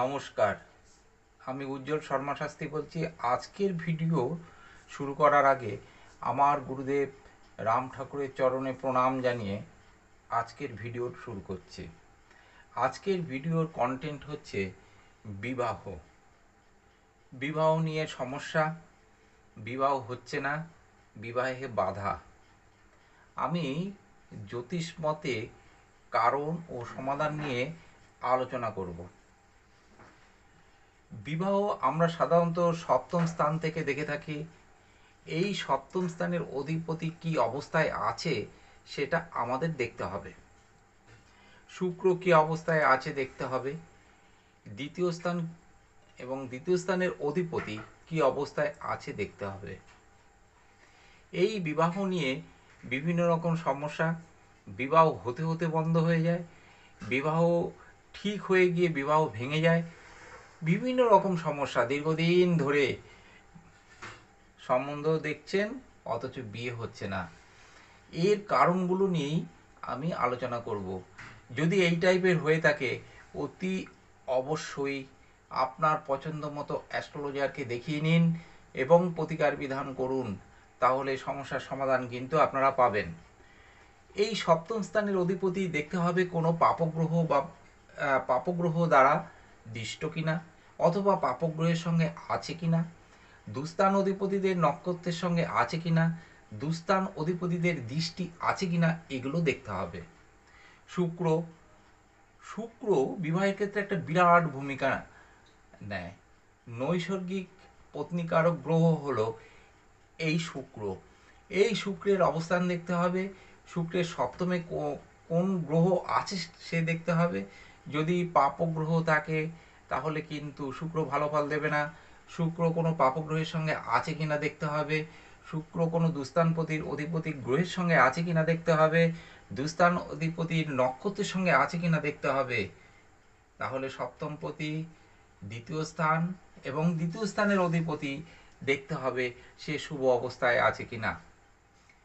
নমস্কার। আমি উজ্জ্বল শর্মা শাস্ত্রী বলছি, আজকের ভিডিও শুরু করার আগে আমার গুরুদেব রাম ঠাকুরের চরণে প্রণাম জানিয়ে আজকের ভিডিও শুরু করছি। আজকের ভিডিওর কন্টেন্ট হচ্ছে বিবাহ। বিবাহ নিয়ে সমস্যা, বিবাহ হচ্ছে না, বিবাহে বাধা। আমি জ্যোতিষ মতে কারণ ও সমাধান নিয়ে আলোচনা করব। বিবাহ আমরা সাধারণত সপ্তম স্থান থেকে দেখে থাকি। এই সপ্তম স্থানের অধিপতি কি অবস্থায় আছে, সেটা আমাদের দেখতে হবে। শুক্র কি অবস্থায় আছে দেখতে হবে। দ্বিতীয় স্থান এবং দ্বিতীয় স্থানের অধিপতি কি অবস্থায় আছে দেখতে হবে। এই বিবাহ নিয়ে বিভিন্ন রকম সমস্যা। বিবাহ হতে হতে বন্ধ হয়ে যায়। বিবাহ ঠিক হয়ে গিয়ে বিবাহ ভেঙে যায়। বিভিন্ন রকম সমস্যা দীর্ঘদিন ধরে সম্বন্ধ দেখছেন, অথচ বিয়ে হচ্ছে না। এর কারণগুলো নিয়েই আমি আলোচনা করব। যদি এই টাইপের হয়ে থাকে, অতি অবশ্যই আপনার পছন্দ মতো অ্যাস্ট্রোলজারকে দেখিয়ে নিন এবং প্রতিকার বিধান করুন, তাহলে সমস্যার সমাধান কিন্তু আপনারা পাবেন। এই সপ্তম স্থানের অধিপতি দেখতে হবে কোনো পাপগ্রহ বা পাপগ্রহ দ্বারা দৃষ্ট কিনা। অথবা পাপগ্রহের সঙ্গে আছে কিনা? দুস্থান অধিপতিদের নক্ষত্রের সঙ্গে আছে কিনা? দুস্তান অধিপতিদের দৃষ্টি আছে কিনা? এগুলো দেখতে হবে। শুক্র শুক্র বিবাহের ক্ষেত্রে একটা বিরাট ভূমিকা নেয়। নৈসর্গিক পত্নীকারক গ্রহ হলো এই শুক্র। এই শুক্রের অবস্থান দেখতে হবে। শুক্রের সপ্তমে কোন গ্রহ আছে সে দেখতে হবে। যদি পাপগ্রহ থাকে তাহলে কিন্তু শুক্র ভালো ফল দেবে না। শুক্র কোনো পাপগ্রহের সঙ্গে আছে কিনা দেখতে হবে। শুক্র কোনো দুস্থানপতির অধিপতি গ্রহের সঙ্গে আছে কিনা দেখতে হবে। দুস্থান অধিপতির নক্ষত্রের সঙ্গে আছে কিনা দেখতে হবে। তাহলে সপ্তমপতি দ্বিতীয় স্থান এবং দ্বিতীয় স্থানের অধিপতি দেখতে হবে সে শুভ অবস্থায় আছে কিনা।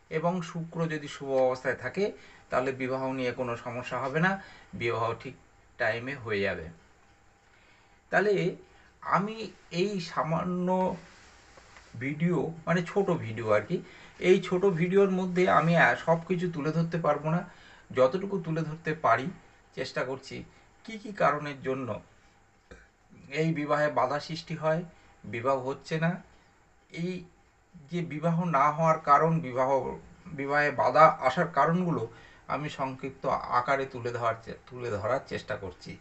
এবং শুক্র যদি শুভ অবস্থায় থাকে, তাহলে বিবাহ নিয়ে কোনো সমস্যা হবে না। বিবাহ ঠিক টাইমে হয়ে যাবে। তাহলে আমি এই সামান্য ভিডিও মানে ছোট ভিডিও আর কি, এই ছোট ভিডিওর মধ্যে আমি সব কিছু তুলে ধরতে পারব না। যতটুকু তুলে ধরতে পারি, চেষ্টা করছি। কি কি কারণের জন্য? এই বিবাহে বাধা সৃষ্টি হয়, বিবাহ হচ্ছে না। এই যে বিবাহ না হওয়ার কারণ, বিবাহ, বিবাহে বাধা আসার কারণগুলো আমি সংক্ষিপ্ত আকারে তুলে ধরার তুলে ধরার চেষ্টা করছি।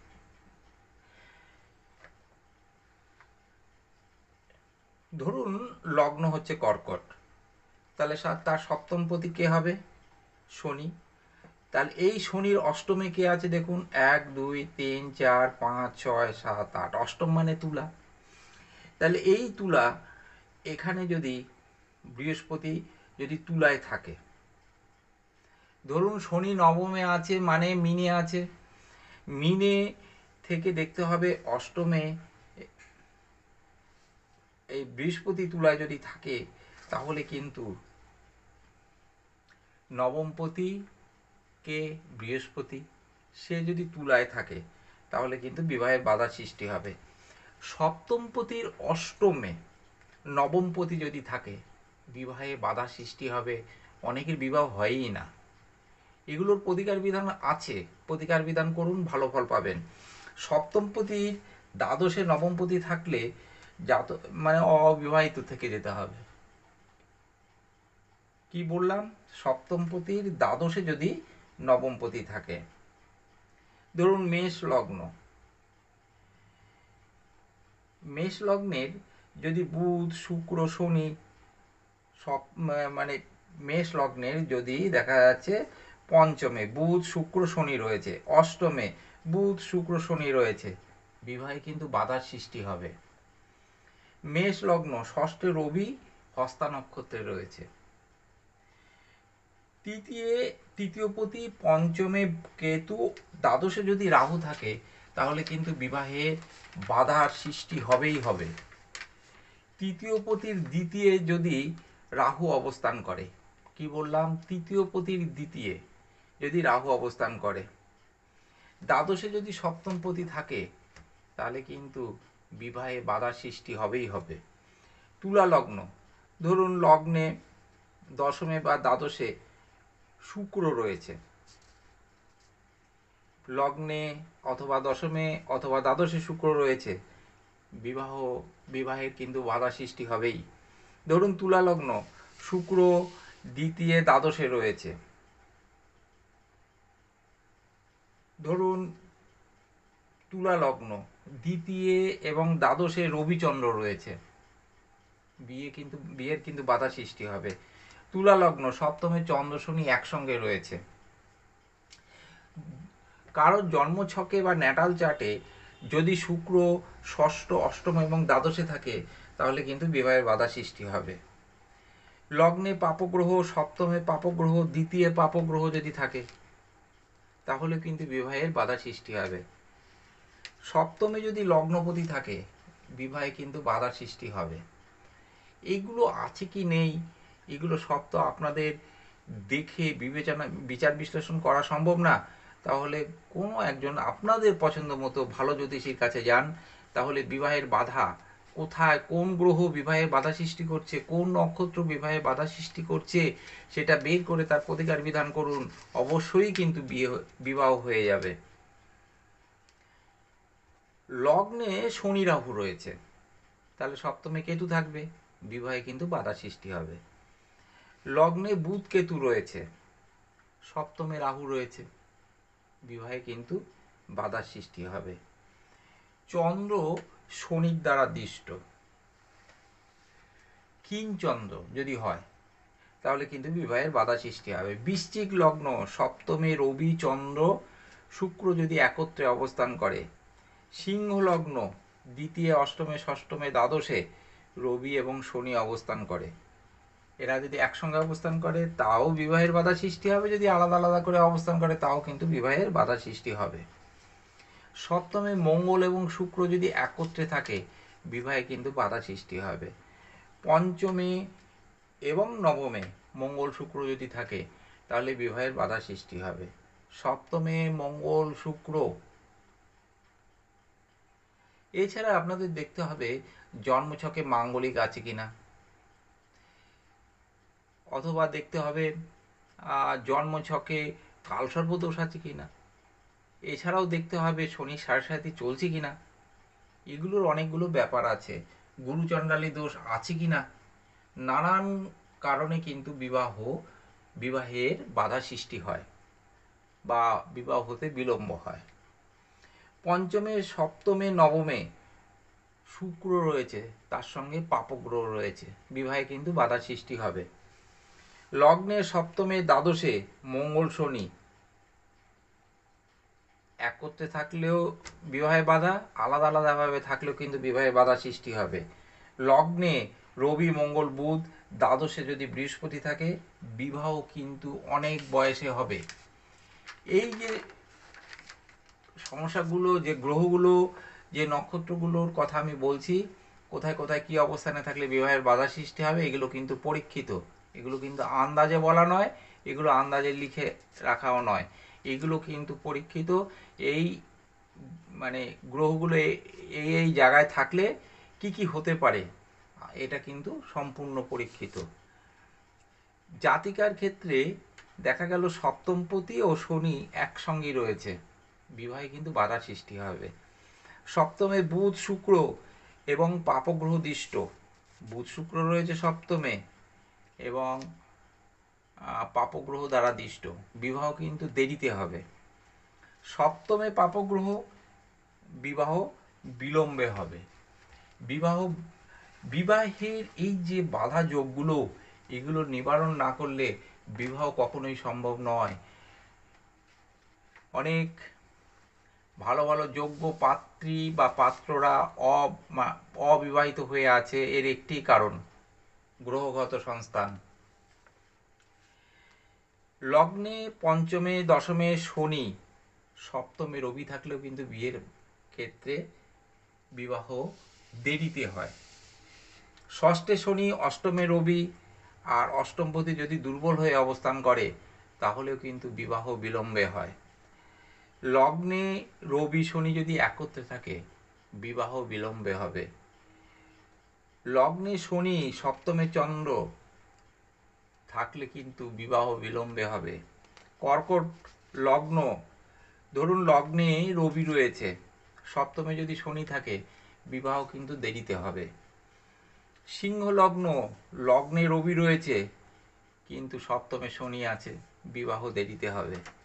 ধরুন লগ্ন হচ্ছে কর্কট, তাহলে তার সপ্তম পতি কে হবে? শনি। তাহলে এই শনির অষ্টমে কে আছে দেখুন? এক, দুই, তিন, চার, পাঁচ, ছয়, সাত, আট। অষ্টম মানে তুলা। তাহলে এই তুলা এখানে যদি বৃহস্পতি যদি তুলায় থাকে, ধরুন শনি নবমে আছে মানে মিনে আছে, মিনে থেকে দেখতে হবে অষ্টমে এই বৃহস্পতি তুলায় যদি থাকে, তাহলে কিন্তু নবমপতি কে বৃহস্পতি, সে যদি তুলায় থাকে, তাহলে কিন্তু বিবাহের বাধা সৃষ্টি হবে। সপ্তমপতির অষ্টমে নবমপতি যদি থাকে, বিবাহে বাধা সৃষ্টি হবে। অনেকের বিবাহ হয়ই না। এগুলোর প্রতিকার বিধান আছে। প্রতিকার বিধান করুন, ভালো ফল পাবেন। সপ্তমপতির দ্বাদশে নবমপতি থাকলে জাত মানে অবিবাহিত থেকে যেতে হবে। কি বললাম? সপ্তম সপ্তমপতির দ্বাদশে যদি নবমপতি থাকে। ধরুন মেষ লগ্ন। মেষ লগ্নের যদি বুধ, শুক্র, শনি সব মানে মেষ লগ্নের যদি দেখা যাচ্ছে পঞ্চমে বুধ, শুক্র, শনি রয়েছে। অষ্টমে বুধ, শুক্র, শনি রয়েছে। বিবাহে কিন্তু বাধার সৃষ্টি হবে। মেষ লগ্ন ষষ্ঠে রবি, হস্তা নক্ষত্রে রয়েছে। তৃতীয় তৃতীয় পতি, পঞ্চমে কেতু, দ্বাদশে যদি রাহু থাকে, তাহলে কিন্তু বিবাহে বাধার সৃষ্টি হবেই হবে। তৃতীয় পতির দ্বিতীয় যদি রাহু অবস্থান করে, কি বললাম? তৃতীয় পতির দ্বিতীয় যদি রাহু অবস্থান করে। দ্বাদশে যদি সপ্তম পতি থাকে, তাহলে কিন্তু বিবাহে বাধা সৃষ্টি হবেই হবে। তুলা লগ্ন। ধরুন লগ্নে দশমে বা দ্বাদশে শুক্র রয়েছে। লগ্নে অথবা দশমে অথবা দ্বাদশে শুক্র রয়েছে। বিবাহ, বিবাহের কিন্তু বাধা সৃষ্টি হবেই। ধরুন তুলা লগ্ন, শুক্র দ্বিতীয় দ্বাদশে রয়েছে। ধরুন তুলা লগ্ন, দ্বিতীয় এবং দ্বাদশে রবিচন্দ্র রয়েছে। বিয়ে কিন্তু, বিয়ের কিন্তু বাধা সৃষ্টি হবে। তুলা লগ্ন, সপ্তমে চন্দ্র শনি একসঙ্গে রয়েছে। কারোর জন্মছকে বা ন্যাটাল চার্টে যদি শুক্র, ষষ্ঠ, অষ্টম এবং দ্বাদশে থাকে, তাহলে কিন্তু বিবাহের বাধা সৃষ্টি হবে। লগ্নে পাপগ্রহ, সপ্তমে পাপগ্রহ, দ্বিতীয় পাপগ্রহ যদি থাকে, তাহলে কিন্তু বিবাহের বাধা সৃষ্টি হবে। সপ্তমে যদি লগ্নপতি থাকে, বিবাহে কিন্তু বাধা সৃষ্টি হবে। এইগুলো আছে কি নেই? এগুলো সব তো আপনাদের দেখে বিবেচনা, বিচার বিশ্লেষণ করা সম্ভব না। তাহলে কোনো একজন আপনাদের পছন্দ মতো ভালো জ্যোতিষীর কাছে যান, তাহলে বিবাহের বাধা কোথায়? কোন গ্রহ বিবাহের বাধা সৃষ্টি করছে? কোন নক্ষত্র বিবাহে বাধা সৃষ্টি করছে? সেটা বের করে তার প্রতিকার বিধান করুন। অবশ্যই কিন্তু বিয়ে, বিবাহ হয়ে যাবে। লগ্নে শনি রাহু রয়েছে। তাহলে সপ্তমে কেতু থাকবে, বিবাহে কিন্তু বাধা সৃষ্টি হবে। লগ্নে বুধ কেতু রয়েছে, সপ্তমে রাহু রয়েছে, বিবাহে কিন্তু বাধা সৃষ্টি হবে। চন্দ্র শনির দ্বারা দৃষ্ট। কিংচন্দ্র যদি হয়, তাহলে কিন্তু বিবাহের বাধা সৃষ্টি হবে। বৃশ্চিক লগ্ন, সপ্তমে রবি চন্দ্র, শুক্র যদি একত্রে অবস্থান করে সিংহ লগ্ন দ্বিতীয়, অষ্টমে, ষষ্ঠমে, দ্বাদশে রবি এবং শনি অবস্থান করে। এরা যদি একসঙ্গে অবস্থান করে, তাও বিবাহের বাধা সৃষ্টি হবে। যদি আলাদা আলাদা করে অবস্থান করে, তাও কিন্তু বিবাহের বাধা সৃষ্টি হবে। সপ্তমে মঙ্গল এবং শুক্র যদি একত্রে থাকে, বিবাহে কিন্তু বাধা সৃষ্টি হবে। পঞ্চমে এবং নবমে মঙ্গল, শুক্র যদি থাকে, তাহলে বিবাহের বাধা সৃষ্টি হবে। সপ্তমে মঙ্গল, শুক্র এছাড়া আপনাদের দেখতে হবে জন্মছকে মাঙ্গলিক আছে কিনা। অথবা দেখতে হবে জন্মছকে কালসর্প দোষ আছে কিনা। এছাড়াও দেখতে হবে শনি সাড়ে সাথে চলছে কিনা। এগুলোর অনেকগুলো ব্যাপার আছে। গুরুচণ্ডালী দোষ আছে কিনা। নানান কারণে কিন্তু বিবাহ, বিবাহের বাধা সৃষ্টি হয় বা বিবাহ হতে বিলম্ব হয়। পঞ্চমে, সপ্তমে, নবমে শুক্র রয়েছে, তার সঙ্গে পাপগ্রহ রয়েছে। বিবাহে কিন্তু বাধা সৃষ্টি হবে। লগ্নে, সপ্তমে, দ্বাদশে, মঙ্গল শনি। একত্রে থাকলেও বিবাহে বাধা, আলাদা আলাদাভাবে থাকলেও কিন্তু বিবাহে বাধা সৃষ্টি হবে। লগ্নে রবি, মঙ্গল, বুধ, দ্বাদশে যদি বৃহস্পতি থাকে, বিবাহ কিন্তু অনেক বয়সে হবে। এই যে সমস্যাগুলো, যে গ্রহগুলো, যে নক্ষত্রগুলোর কথা আমি বলছি, কোথায় কোথায় কি অবস্থানে থাকলে বিবাহের বাধা সৃষ্টি হবে, এগুলো কিন্তু পরীক্ষিত। এগুলো কিন্তু আন্দাজে বলা নয়, এগুলো আন্দাজে লিখে রাখাও নয়। এগুলো কিন্তু পরীক্ষিত। এই মানে গ্রহগুলো এই এই জায়গায় থাকলে কি কি হতে পারে, এটা কিন্তু সম্পূর্ণ পরীক্ষিত। জাতিকার ক্ষেত্রে দেখা গেল সপ্তমপতি ও শনি একসঙ্গেই রয়েছে। বিবাহে কিন্তু বাধা সৃষ্টি হবে। সপ্তমে বুধ, শুক্র এবং পাপগ্রহ দৃষ্ট। বুধ, শুক্র রয়েছে সপ্তমে এবং পাপগ্রহ দ্বারা দৃষ্ট। বিবাহ কিন্তু দেরিতে হবে। সপ্তমে পাপগ্রহ, বিবাহ বিলম্বে হবে। বিবাহ, বিবাহের এই যে বাধা যোগগুলো, এগুলো নিবারণ না করলে বিবাহ কখনোই সম্ভব নয়। অনেক ভালো ভালো যোগ্য পাত্রী বা পাত্ররা অবিবাহিত হয়ে আছে এর একটি কারণ। গ্রহগত সংস্থান লগ্নে পঞ্চমে, দশমে শনি। সপ্তমে রবি থাকলেও কিন্তু বিয়ের ক্ষেত্রে বিবাহ দেরিতে হয়। ষষ্ঠে শনি, অষ্টমে রবি আর অষ্টমপতি যদি দুর্বল হয়ে অবস্থান করে, তাহলেও কিন্তু বিবাহ বিলম্বে হয়। লগ্নে রবি শনি যদি একত্রে থাকে, বিবাহ বিলম্বে হবে। লগ্নে শনি সপ্তমে চন্দ্র থাকলে কিন্তু বিবাহ বিলম্বে হবে। কর্কট লগ্ন, ধরুন লগ্নে রবি রয়েছে, সপ্তমে যদি শনি থাকে, বিবাহ কিন্তু দেরিতে হবে। সিংহ লগ্ন, লগ্নে রবি রয়েছে, কিন্তু সপ্তমে শনি আছে, বিবাহ দেরিতে হবে।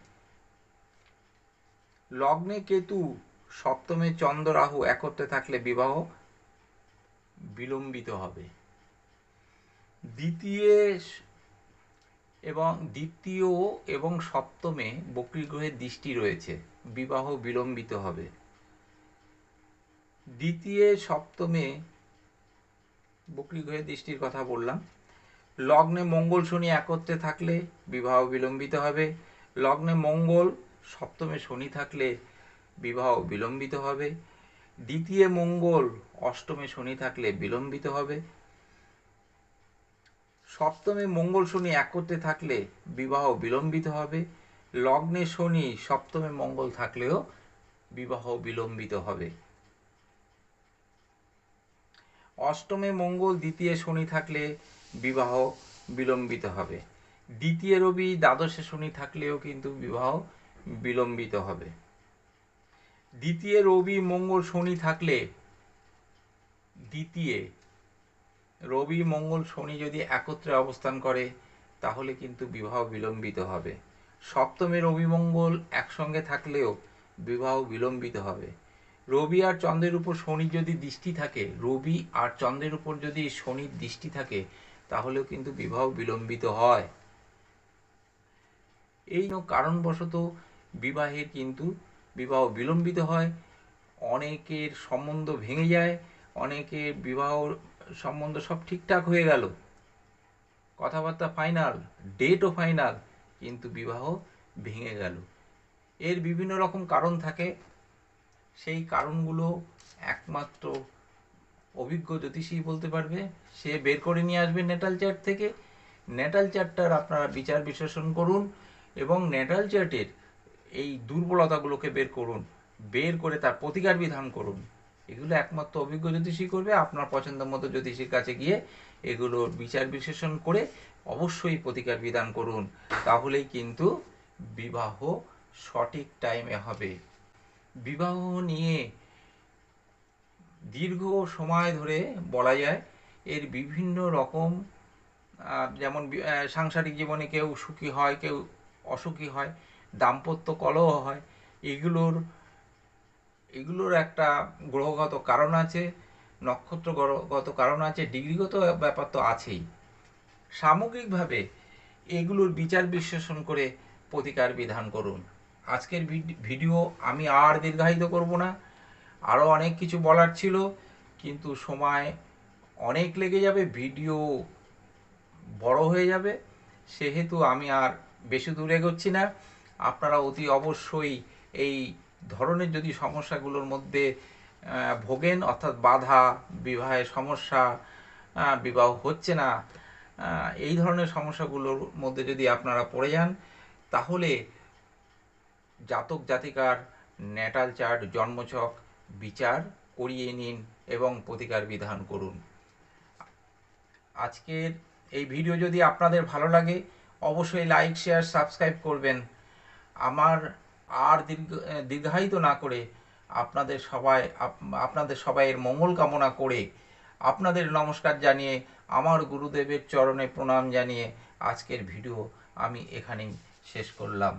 লগ্নে কেতু, সপ্তমে চন্দ্র রাহু একত্রে থাকলে বিবাহ বিলম্বিত হবে। দ্বিতীয় এবং দ্বিতীয় এবং সপ্তমে বক্রী গ্রহের দৃষ্টি রয়েছে। বিবাহ বিলম্বিত হবে। দ্বিতীয়, সপ্তমে বক্রী গ্রহের দৃষ্টির কথা বললাম। লগ্নে মঙ্গল শনি একত্রে থাকলে বিবাহ বিলম্বিত হবে। লগ্নে মঙ্গল সপ্তমে শনি থাকলে বিবাহ বিলম্বিত হবে। দ্বিতীয় মঙ্গল অষ্টমে শনি থাকলে বিলম্বিত হবে। সপ্তমে মঙ্গল শনি একত্রে থাকলে বিবাহ বিলম্বিত হবে। লগ্নে শনি সপ্তমে মঙ্গল থাকলেও বিবাহ বিলম্বিত হবে। অষ্টমে মঙ্গল, দ্বিতীয় শনি থাকলে বিবাহ বিলম্বিত হবে। দ্বিতীয় রবি, দ্বাদশে শনি থাকলেও কিন্তু বিবাহ বিলম্বিত হবে। দ্বিতীয় রবি, মঙ্গল, শনি থাকলে, দ্বিতীয় রবি, মঙ্গল, শনি যদি একত্রে অবস্থান করে, তাহলে কিন্তু বিবাহ বিলম্বিত হবে। সপ্তমে রবি, মঙ্গল একসঙ্গে থাকলেও বিবাহ বিলম্বিত হবে। রবি আর চন্দ্রের উপর শনি যদি দৃষ্টি থাকে, রবি আর চন্দ্রের উপর যদি শনির দৃষ্টি থাকে, তাহলেও কিন্তু বিবাহ বিলম্বিত হয়। এই কারণবশত বিবাহের কিন্তু বিবাহ বিলম্বিত হয়, অনেকের সম্বন্ধ ভেঙে যায়, অনেকের বিবাহ সম্বন্ধ সব ঠিকঠাক হয়ে গেল। কথাবার্তা ফাইনাল ডেটও ফাইনাল কিন্তু বিবাহ ভেঙে গেল। এর বিভিন্ন রকম কারণ থাকে। সেই কারণগুলো একমাত্র অভিজ্ঞ জ্যোতিষী বলতে পারবে। সে বের করে নিয়ে আসবে নেটাল চার্ট থেকে। নেটাল চার্টটার আপনারা বিচার বিশ্লেষণ করুন এবং নেটাল চার্টের এই দুর্বলতাগুলোকে বের করুন, বের করে তার প্রতিকার বিধান করুন। এগুলো একমাত্র অভিজ্ঞ জ্যোতিষী করবে, আপনার পছন্দ মতো জ্যোতিষীর কাছে গিয়ে এগুলোর বিচার বিশ্লেষণ করে অবশ্যই প্রতিকার বিধান করুন। তাহলেই কিন্তু বিবাহ সঠিক টাইমে হবে। বিবাহ নিয়ে দীর্ঘ সময় ধরে বলা যায়, এর বিভিন্ন রকম যেমন সাংসারিক জীবনে কেউ সুখী হয়, কেউ অসুখী হয় দাম্পত্য কলহ হয়। এগুলোর এগুলোর একটা গ্রহগত কারণ আছে নক্ষত্র নক্ষত্রগত কারণ আছে, ডিগ্রিগত ব্যাপার তো আছেই। সামগ্রিকভাবে এগুলোর বিচার বিশ্লেষণ করে প্রতিকার বিধান করুন। আজকের ভিডিও আমি আর দীর্ঘায়িত করব না। আরও অনেক কিছু বলার ছিল, কিন্তু সময় অনেক লেগে যাবে, ভিডিও বড় হয়ে যাবে। সেহেতু আমি আর বেশি দূরে এগোচ্ছি না। আপনারা অতি অবশ্যই এই ধরনের যদি সমস্যাগুলোর মধ্যে ভোগেন, অর্থাৎ বাধা বিবাহের সমস্যা বিবাহ হচ্ছে না এই ধরনের সমস্যাগুলোর মধ্যে যদি আপনারা পড়ে যান, তাহলে জাতক জাতিকার ন্যাটাল চার্ট জন্মছক বিচার করিয়ে নিন এবং প্রতিকার বিধান করুন। আজকের এই ভিডিও যদি আপনাদের ভালো লাগে, অবশ্যই লাইক, শেয়ার, সাবস্ক্রাইব করবেন। আমার আর দীর্ঘ দীর্ঘায়িত না করে আপনাদের সবাই আপনাদের সবাইয়ের মঙ্গল কামনা করে আপনাদের নমস্কার জানিয়ে, আমার গুরুদেবের চরণে প্রণাম জানিয়ে আজকের ভিডিও আমি এখানেই শেষ করলাম।